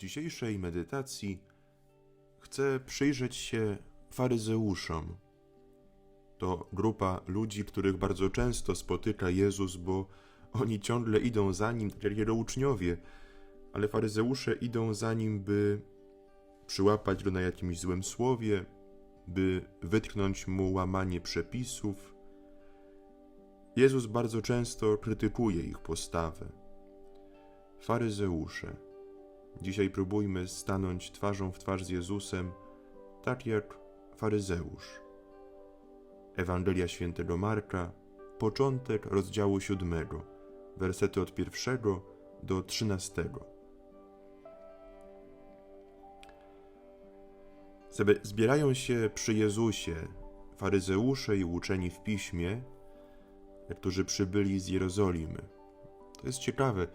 dzisiejszej medytacji chcę przyjrzeć się faryzeuszom. To grupa ludzi, których bardzo często spotyka Jezus, bo oni ciągle idą za nim, tak jak jego uczniowie, ale faryzeusze idą za nim, by przyłapać go na jakimś złym słowie, by wytknąć mu łamanie przepisów. Jezus bardzo często krytykuje ich postawę. Faryzeusze. Dzisiaj próbujmy stanąć twarzą w twarz z Jezusem, tak jak faryzeusz. Ewangelia świętego Marka, początek rozdziału siódmego, wersety od pierwszego do trzynastego. Zbe- Zbierają się przy Jezusie faryzeusze i uczeni w piśmie, którzy przybyli z Jerozolimy. To jest ciekawe.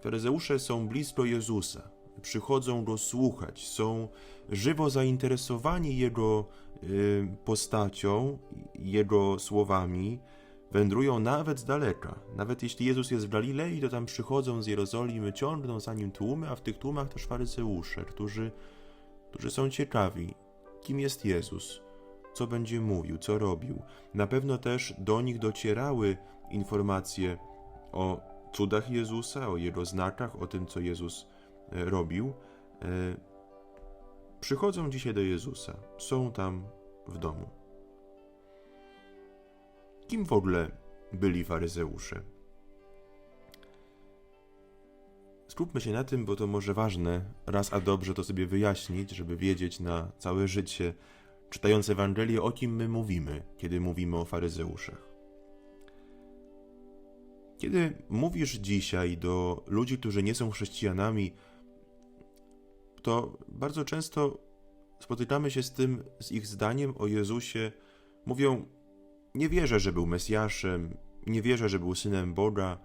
Faryzeusze są blisko Jezusa, przychodzą go słuchać, są żywo zainteresowani Jego y, postacią, Jego słowami, wędrują nawet z daleka. Nawet jeśli Jezus jest w Galilei, to tam przychodzą z Jerozolimy, ciągną za nim tłumy, a w tych tłumach też faryzeusze, którzy, którzy są ciekawi, kim jest Jezus, co będzie mówił, co robił. Na pewno też do nich docierały informacje o cudach Jezusa, o jego znakach, o tym, co Jezus e, robił. E, Przychodzą dzisiaj do Jezusa, są tam w domu. Kim w ogóle byli faryzeusze? Skupmy się na tym, bo to może ważne, raz a dobrze to sobie wyjaśnić, żeby wiedzieć na całe życie, czytając Ewangelię, o kim my mówimy, kiedy mówimy o faryzeuszach. Kiedy mówisz dzisiaj do ludzi, którzy nie są chrześcijanami, to bardzo często spotykamy się z tym, z ich zdaniem o Jezusie. Mówią: Nie wierzę, że był Mesjaszem, nie wierzę, że był synem Boga,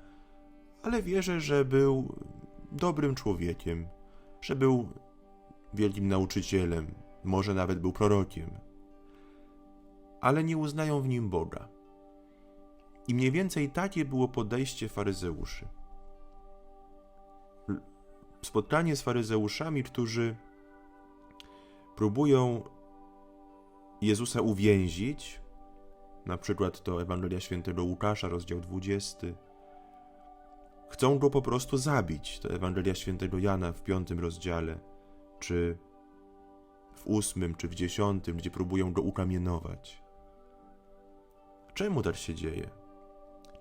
ale wierzę, że był dobrym człowiekiem, że był wielkim nauczycielem, może nawet był prorokiem. Ale nie uznają w nim Boga. I mniej więcej takie było podejście faryzeuszy. Spotkanie z faryzeuszami, którzy próbują Jezusa uwięzić, na przykład to Ewangelia Świętego Łukasza, rozdział 20. Chcą go po prostu zabić, to Ewangelia Świętego Jana w piątym rozdziale, czy w ósmym, czy w dziesiątym, gdzie próbują go ukamienować. Czemu tak się dzieje?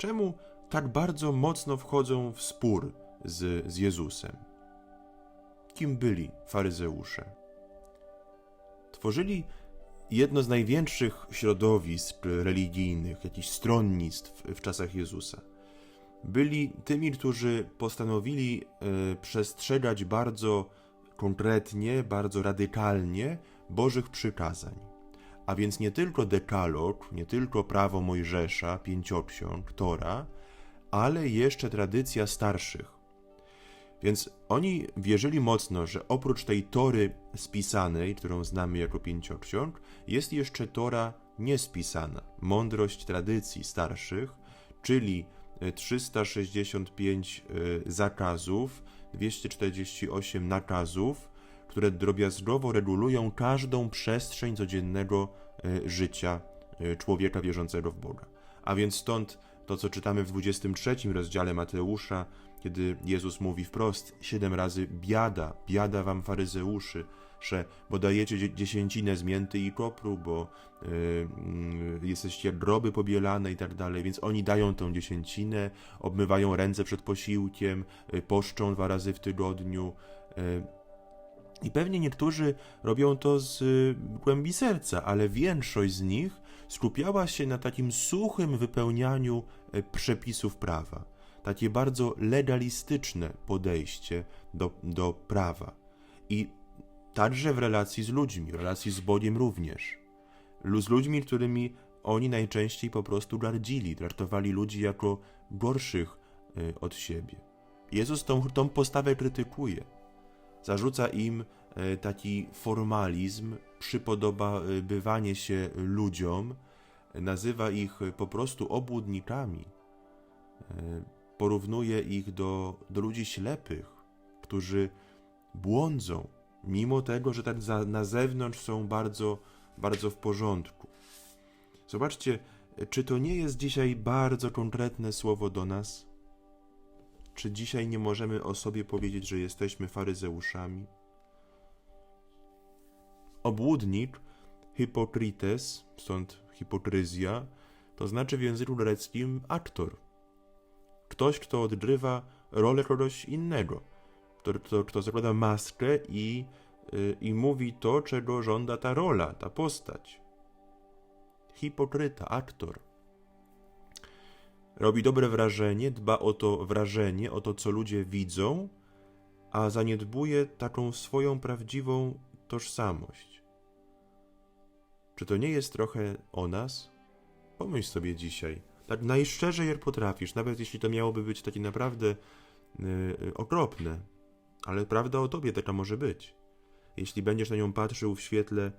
Czemu tak bardzo mocno wchodzą w spór z, z Jezusem? Kim byli faryzeusze? Tworzyli jedno z największych środowisk religijnych, jakichś stronnictw w czasach Jezusa. Byli tymi, którzy postanowili e, przestrzegać bardzo konkretnie, bardzo radykalnie Bożych przykazań. A więc nie tylko dekalog, nie tylko prawo Mojżesza, pięcioksiąg, Tora, ale jeszcze tradycja starszych. Więc oni wierzyli mocno, że oprócz tej Tory spisanej, którą znamy jako pięcioksiąg, jest jeszcze Tora niespisana, mądrość tradycji starszych, czyli e, 365 e, zakazów, 248 nakazów, które drobiazgowo regulują każdą przestrzeń codziennego e, życia e, człowieka wierzącego w Boga. A więc stąd to, co czytamy w 23 rozdziale Mateusza, kiedy Jezus mówi wprost siedem razy biada, biada wam faryzeuszy, że bo dajecie dzie- dziesięcinę z mięty i kopru, bo y, y, jesteście groby pobielane i tak dalej, więc oni dają tą dziesięcinę, obmywają ręce przed posiłkiem, y, poszczą dwa razy w tygodniu. y, I pewnie niektórzy robią to z y, głębi serca, ale większość z nich skupiała się na takim suchym wypełnianiu y, przepisów prawa. Takie bardzo legalistyczne podejście do, do prawa. I także w relacji z ludźmi, w relacji z Bogiem również. Z ludźmi, którymi oni najczęściej po prostu gardzili, traktowali ludzi jako gorszych y, od siebie. Jezus tą, tą postawę krytykuje. Zarzuca im e, taki formalizm, przypodobawywanie się ludziom, nazywa ich e, po prostu obłudnikami. E, Porównuje ich do, do ludzi ślepych, którzy błądzą, mimo tego, że tak na zewnątrz są bardzo, bardzo w porządku. Zobaczcie, czy to nie jest dzisiaj bardzo konkretne słowo do nas? Czy dzisiaj nie możemy o sobie powiedzieć, że jesteśmy faryzeuszami? Obłudnik, hipokrites, stąd hipokryzja, to znaczy w języku greckim aktor. Ktoś, kto odgrywa rolę kogoś innego. Kto, kto, kto zakłada maskę i, yy, i mówi to, czego żąda ta rola, ta postać. Hipokryta, aktor. Robi dobre wrażenie, dba o to wrażenie, o to, co ludzie widzą, a zaniedbuje taką swoją prawdziwą tożsamość. Czy to nie jest trochę o nas? Pomyśl sobie dzisiaj, tak najszczerzej jak potrafisz, nawet jeśli to miałoby być takie naprawdę yy, okropne, ale prawda o tobie taka może być. Jeśli będziesz na nią patrzył w świetle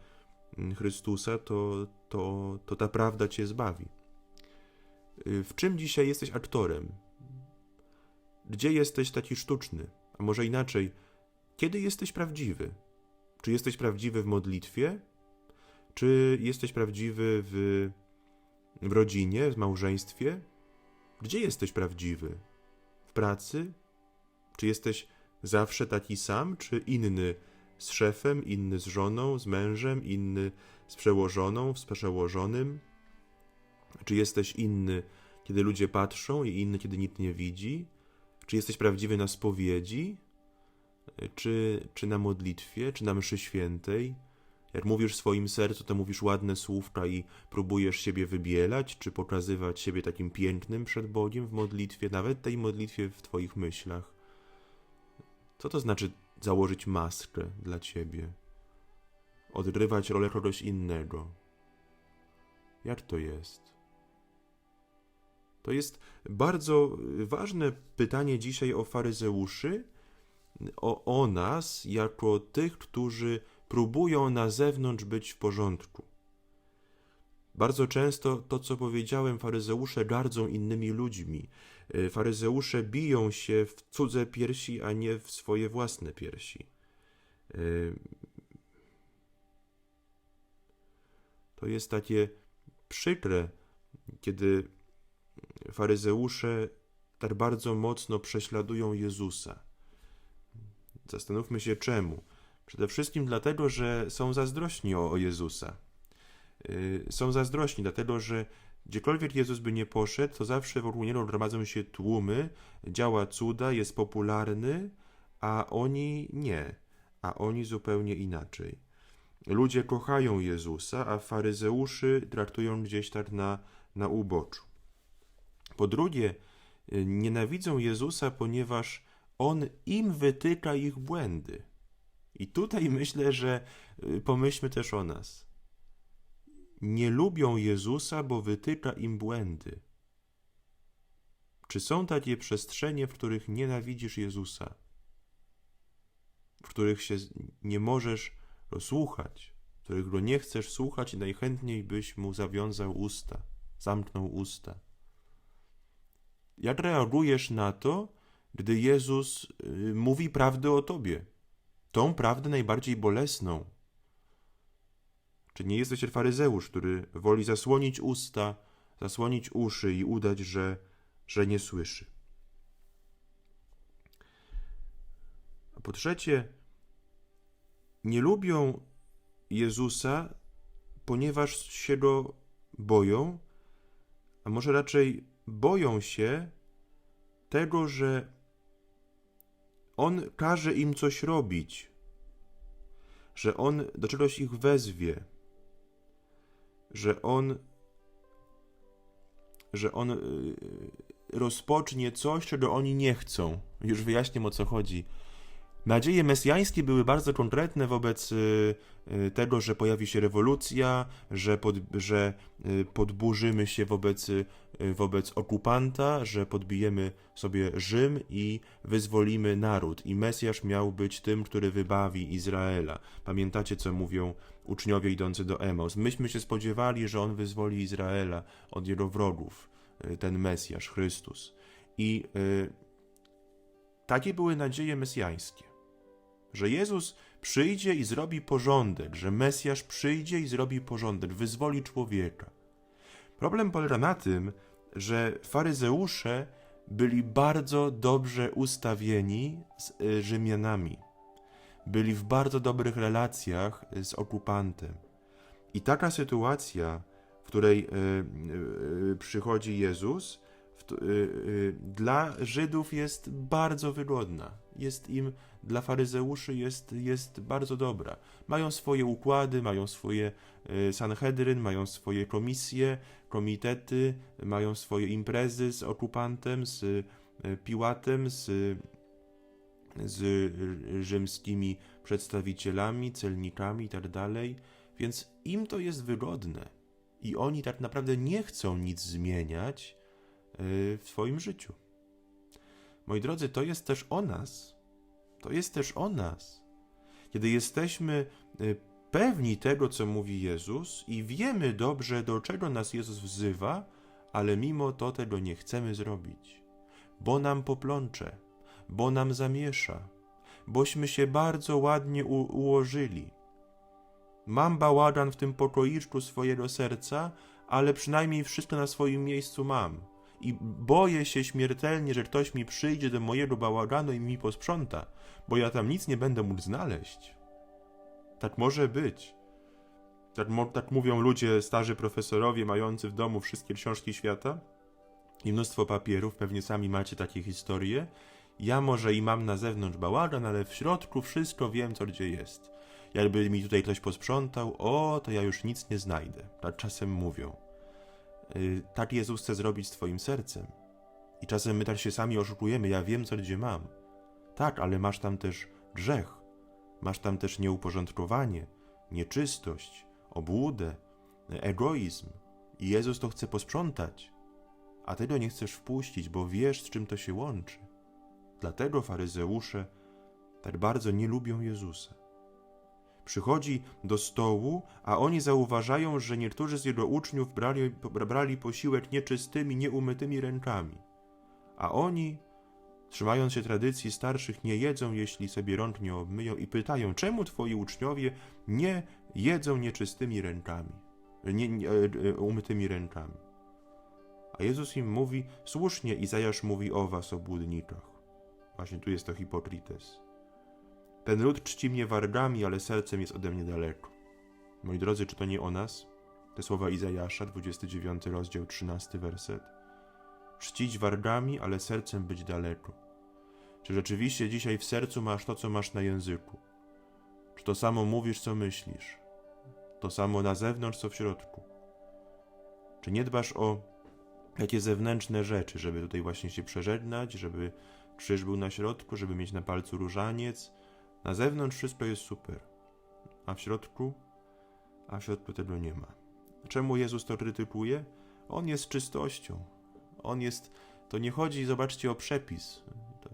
Chrystusa, to, to, to ta prawda cię zbawi. W czym dzisiaj jesteś aktorem? Gdzie jesteś taki sztuczny? A może inaczej, kiedy jesteś prawdziwy? Czy jesteś prawdziwy w modlitwie? Czy jesteś prawdziwy w, w rodzinie, w małżeństwie? Gdzie jesteś prawdziwy? W pracy? Czy jesteś zawsze taki sam, czy inny z szefem, inny z żoną, z mężem, inny z przełożoną, z przełożonym? Czy jesteś inny, kiedy ludzie patrzą i inny, kiedy nikt nie widzi? Czy jesteś prawdziwy na spowiedzi? Czy, czy na modlitwie, czy na mszy świętej? Jak mówisz w swoim sercu, to mówisz ładne słówka i próbujesz siebie wybielać, czy pokazywać siebie takim pięknym przed Bogiem w modlitwie, nawet tej modlitwie w Twoich myślach. Co to znaczy założyć maskę dla Ciebie? Odgrywać rolę kogoś innego. Jak to jest? To jest bardzo ważne pytanie dzisiaj o faryzeuszy, o, o nas, jako tych, którzy próbują na zewnątrz być w porządku. Bardzo często to, co powiedziałem, faryzeusze gardzą innymi ludźmi. Faryzeusze biją się w cudze piersi, a nie w swoje własne piersi. To jest takie przykre, kiedy faryzeusze tak bardzo mocno prześladują Jezusa. Zastanówmy się czemu. Przede wszystkim dlatego, że są zazdrośni o, o Jezusa. Yy, są zazdrośni, dlatego że gdziekolwiek Jezus by nie poszedł, to zawsze wokół niego gromadzą się tłumy, działa cuda, jest popularny, a oni nie, a oni zupełnie inaczej. Ludzie kochają Jezusa, a faryzeuszy traktują gdzieś tak na, na uboczu. Po drugie, nienawidzą Jezusa, ponieważ On im wytyka ich błędy. I tutaj myślę, że pomyślmy też o nas. Nie lubią Jezusa, bo wytyka im błędy. Czy są takie przestrzenie, w których nienawidzisz Jezusa? W których się nie możesz słuchać, w których go nie chcesz słuchać i najchętniej byś mu zawiązał usta, zamknął usta? Jak reagujesz na to, gdy Jezus y, mówi prawdę o tobie? Tą prawdę najbardziej bolesną. Czy nie jesteś faryzeusz, który woli zasłonić usta, zasłonić uszy i udać, że, że nie słyszy? A po trzecie, nie lubią Jezusa, ponieważ się go boją, a może raczej boją się tego, że On każe im coś robić, że On do czegoś ich wezwie, że On, że On y, rozpocznie coś, czego oni nie chcą. Już wyjaśnię o co chodzi. Nadzieje mesjańskie były bardzo konkretne wobec y, y, tego, że pojawi się rewolucja, że, pod, że podburzymy się wobec, wobec okupanta, że podbijemy sobie Rzym i wyzwolimy naród. I Mesjasz miał być tym, który wybawi Izraela. Pamiętacie, co mówią uczniowie idący do Emaus? Myśmy się spodziewali, że on wyzwoli Izraela od jego wrogów, ten Mesjasz, Chrystus. I takie były nadzieje mesjańskie że Jezus przyjdzie i zrobi porządek, że Mesjasz przyjdzie i zrobi porządek, wyzwoli człowieka. Problem polega na tym, że faryzeusze byli bardzo dobrze ustawieni z y, Rzymianami. Byli w bardzo dobrych relacjach z okupantem. I taka sytuacja, w której y, y, przychodzi Jezus, dla Żydów jest bardzo wygodna. Jest im, dla faryzeuszy jest, jest bardzo dobra. Mają swoje układy, mają swoje y, Sanhedryn, mają swoje komisje, komitety, mają swoje imprezy z okupantem, z y, Piłatem, z, z rzymskimi przedstawicielami, celnikami itd. Więc im to jest wygodne. I oni tak naprawdę nie chcą nic zmieniać y, w swoim życiu. Moi drodzy, to jest też o nas. To jest też o nas. Kiedy jesteśmy y, pewni tego, co mówi Jezus i wiemy dobrze, do czego nas Jezus wzywa, ale mimo to tego nie chcemy zrobić, bo nam poplącze, bo nam zamiesza, bośmy się bardzo ładnie ułożyli. Mam bałagan w tym pokoiczku swojego serca, ale przynajmniej wszystko na swoim miejscu mam. I boję się śmiertelnie, że ktoś mi przyjdzie do mojego bałaganu i mi posprząta, bo ja tam nic nie będę mógł znaleźć. Tak może być. Tak, tak mówią ludzie, starzy profesorowie, mający w domu wszystkie książki świata i mnóstwo papierów, pewnie sami macie takie historie. Ja może i mam na zewnątrz bałagan, ale w środku wszystko wiem, co gdzie jest. Jakby mi tutaj ktoś posprzątał, o, to ja już nic nie znajdę. Tak czasem mówią. Yy, tak Jezus chce zrobić z Twoim sercem. I czasem my tak się sami oszukujemy, ja wiem, co gdzie mam. Tak, ale masz tam też grzech. Masz tam też nieuporządkowanie, nieczystość, obłudę, egoizm. I Jezus to chce posprzątać. A tego nie chcesz wpuścić, bo wiesz, z czym to się łączy. Dlatego faryzeusze tak bardzo nie lubią Jezusa. Przychodzi do stołu, a oni zauważają, że niektórzy z jego uczniów brali, brali posiłek nieczystymi, nieumytymi rękami. A oni, trzymając się tradycji starszych, nie jedzą, jeśli sobie rąk nie obmyją i pytają, czemu twoi uczniowie nie jedzą nieczystymi rękami, nie, nie, e, e, umytymi rękami. A Jezus im mówi, słusznie Izajasz mówi o was, obłudnikach. Właśnie tu jest to hipokrites. Ten lud czci mnie wargami, ale sercem jest ode mnie daleko. Moi drodzy, czy to nie o nas? Te słowa Izajasza, 29 rozdział, 13 werset. Czcić wargami, ale sercem być daleko. Czy rzeczywiście dzisiaj w sercu masz to, co masz na języku? Czy to samo mówisz, co myślisz? To samo na zewnątrz, co w środku? Czy nie dbasz o jakie zewnętrzne rzeczy, żeby tutaj właśnie się przeżegnać, żeby krzyż był na środku, żeby mieć na palcu różaniec? Na zewnątrz wszystko jest super, a w środku? A w środku tego nie ma. Czemu Jezus to krytykuje? On jest czystością. On jest. To nie chodzi, zobaczcie, o przepis. To,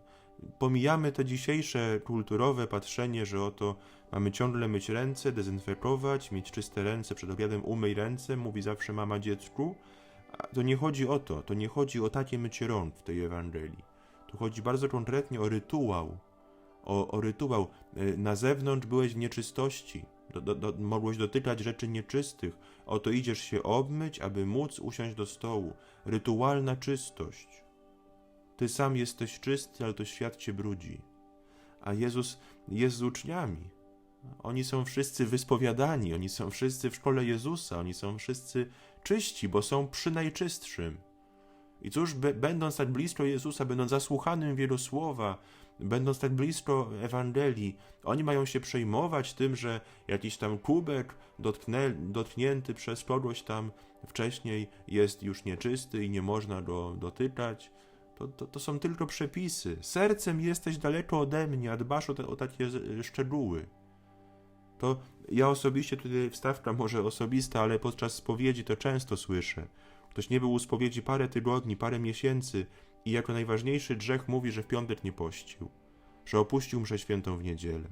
pomijamy te dzisiejsze kulturowe patrzenie, że oto mamy ciągle myć ręce, dezynfekować, mieć czyste ręce, przed obiadem umyj ręce, mówi zawsze mama dziecku. To nie chodzi o to, to nie chodzi o takie mycie rąk w tej Ewangelii. Tu chodzi bardzo konkretnie o rytuał. O, o rytuał. Y, Na zewnątrz byłeś w nieczystości. Do, do, do, mogłeś dotykać rzeczy nieczystych. Oto idziesz się obmyć, aby móc usiąść do stołu. Rytualna czystość. Ty sam jesteś czysty, ale to świat cię brudzi. A Jezus jest z uczniami. Oni są wszyscy wyspowiadani, oni są wszyscy w szkole Jezusa, oni są wszyscy czyści, bo są przy najczystszym. I cóż, będąc tak blisko Jezusa, będąc zasłuchanym w Jego słowa, będąc tak blisko Ewangelii, oni mają się przejmować tym, że jakiś tam kubek dotknę, dotknięty przez kogoś tam wcześniej jest już nieczysty i nie można go dotykać. To, to, to są tylko przepisy. Sercem jesteś daleko ode mnie, a dbasz o, te, o takie szczegóły. To ja osobiście, tutaj wstawka może osobista, ale podczas spowiedzi to często słyszę. Ktoś nie był u spowiedzi parę tygodni, parę miesięcy i jako najważniejszy grzech mówi, że w piątek nie pościł, że opuścił mszę świętą w niedzielę.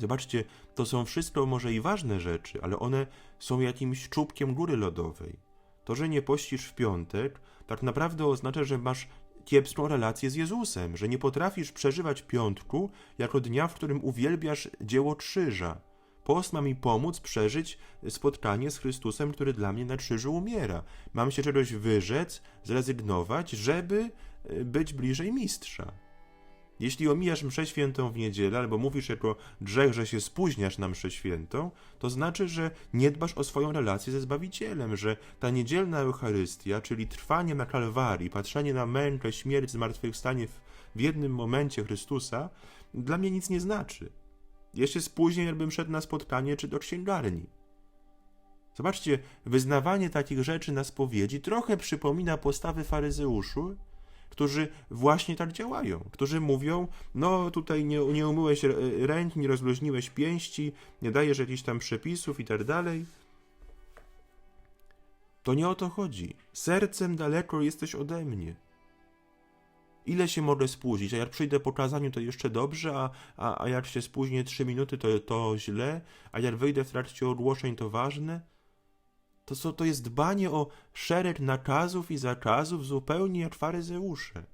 Zobaczcie, to są wszystko może i ważne rzeczy, ale one są jakimś czubkiem góry lodowej. To, że nie pościsz w piątek, tak naprawdę oznacza, że masz kiepską relację z Jezusem, że nie potrafisz przeżywać piątku jako dnia, w którym uwielbiasz dzieło krzyża. Post ma mi pomóc przeżyć spotkanie z Chrystusem, który dla mnie na krzyżu umiera. Mam się czegoś wyrzec, zrezygnować, żeby y, być bliżej mistrza. Jeśli omijasz mszę świętą w niedzielę, albo mówisz jako grzech, że się spóźniasz na mszę świętą, to znaczy, że nie dbasz o swoją relację ze Zbawicielem, że ta niedzielna Eucharystia, czyli trwanie na Kalwarii, patrzenie na mękę, śmierć, zmartwychwstanie w, w jednym momencie Chrystusa, dla mnie nic nie znaczy. Ja się spóźnię, jakbym szedł na spotkanie czy do księgarni. Zobaczcie, wyznawanie takich rzeczy na spowiedzi trochę przypomina postawy faryzeuszu, którzy właśnie tak działają, którzy mówią, no tutaj nie, nie umyłeś r- ręk, nie rozluźniłeś pięści, nie dajesz jakichś tam przepisów i tak dalej. To nie o to chodzi. Sercem daleko jesteś ode mnie. Ile się mogę spóźnić? A jak przyjdę po kazaniu, to jeszcze dobrze, a, a, a jak się spóźnię trzy minuty, to, to źle, a jak wyjdę w trakcie ogłoszeń, to ważne? To, co, to jest dbanie o szereg nakazów i zakazów zupełnie jak faryzeusze.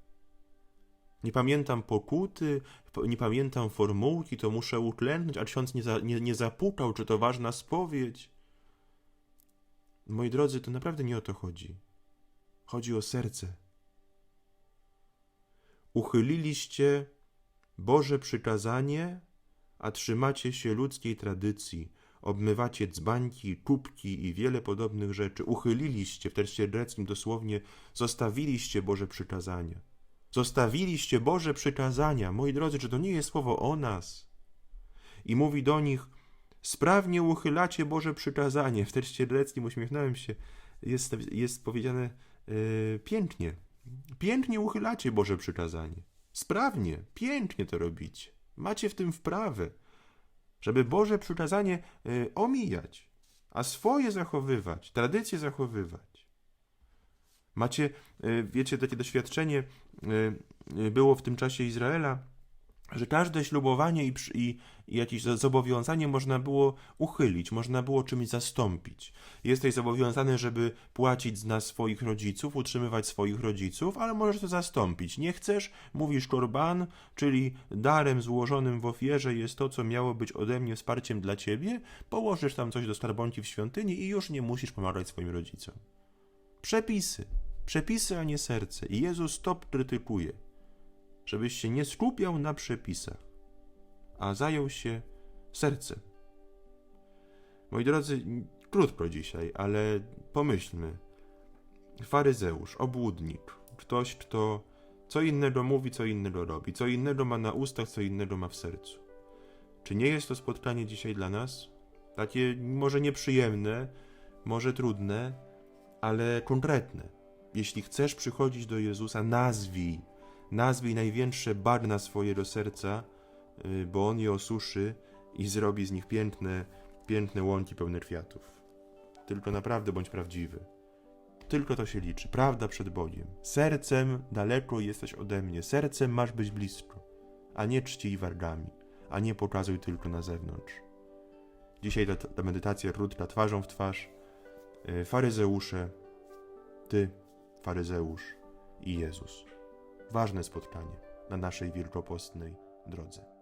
Nie pamiętam pokuty, po- nie pamiętam formułki, to muszę uklęknąć, a ksiądz nie, za, nie, nie zapukał, czy to ważna spowiedź. Moi drodzy, to naprawdę nie o to chodzi. Chodzi o serce. Uchyliliście Boże przykazanie, a trzymacie się ludzkiej tradycji. Obmywacie dzbańki, kubki i wiele podobnych rzeczy. Uchyliliście, w tekście greckim dosłownie, zostawiliście Boże przykazania. Zostawiliście Boże przykazania. Moi drodzy, czy to nie jest słowo o nas? I mówi do nich, sprawnie uchylacie Boże przykazanie. W tekście greckim uśmiechnąłem się. Jest, jest powiedziane yy, pięknie. Pięknie uchylacie Boże przykazanie. Sprawnie, pięknie to robicie. Macie w tym wprawę, żeby Boże przykazanie y, omijać, a swoje zachowywać, tradycje zachowywać. Macie, y, wiecie, takie doświadczenie y, było w tym czasie Izraela, że każde ślubowanie i, i, i jakieś zo- zobowiązanie można było uchylić, można było czymś zastąpić. Jesteś zobowiązany, żeby płacić na swoich rodziców, utrzymywać swoich rodziców, ale możesz to zastąpić. Nie chcesz, mówisz korban, czyli darem złożonym w ofierze jest to, co miało być ode mnie wsparciem dla ciebie, położysz tam coś do skarbonki w świątyni i już nie musisz pomagać swoim rodzicom. Przepisy. Przepisy, a nie serce. I Jezus to krytykuje żebyś się nie skupiał na przepisach, a zajął się sercem. Moi drodzy, krótko dzisiaj, ale pomyślmy. Faryzeusz, obłudnik, ktoś, kto co innego mówi, co innego robi, co innego ma na ustach, co innego ma w sercu. Czy nie jest to spotkanie dzisiaj dla nas? Takie może nieprzyjemne, może trudne, ale konkretne. Jeśli chcesz przychodzić do Jezusa, nazwij nazwij największe bagna swojego serca, y, bo On je osuszy i zrobi z nich piękne, piękne łąki pełne kwiatów. Tylko naprawdę bądź prawdziwy. Tylko to się liczy. Prawda przed Bogiem. Sercem daleko jesteś ode mnie. Sercem masz być blisko. A nie czci i wargami. A nie pokazuj tylko na zewnątrz. Dzisiaj ta, ta medytacja krótka, twarzą w twarz. Y, Faryzeusze, ty, faryzeusz i Jezus ważne spotkanie na naszej wielkopostnej drodze.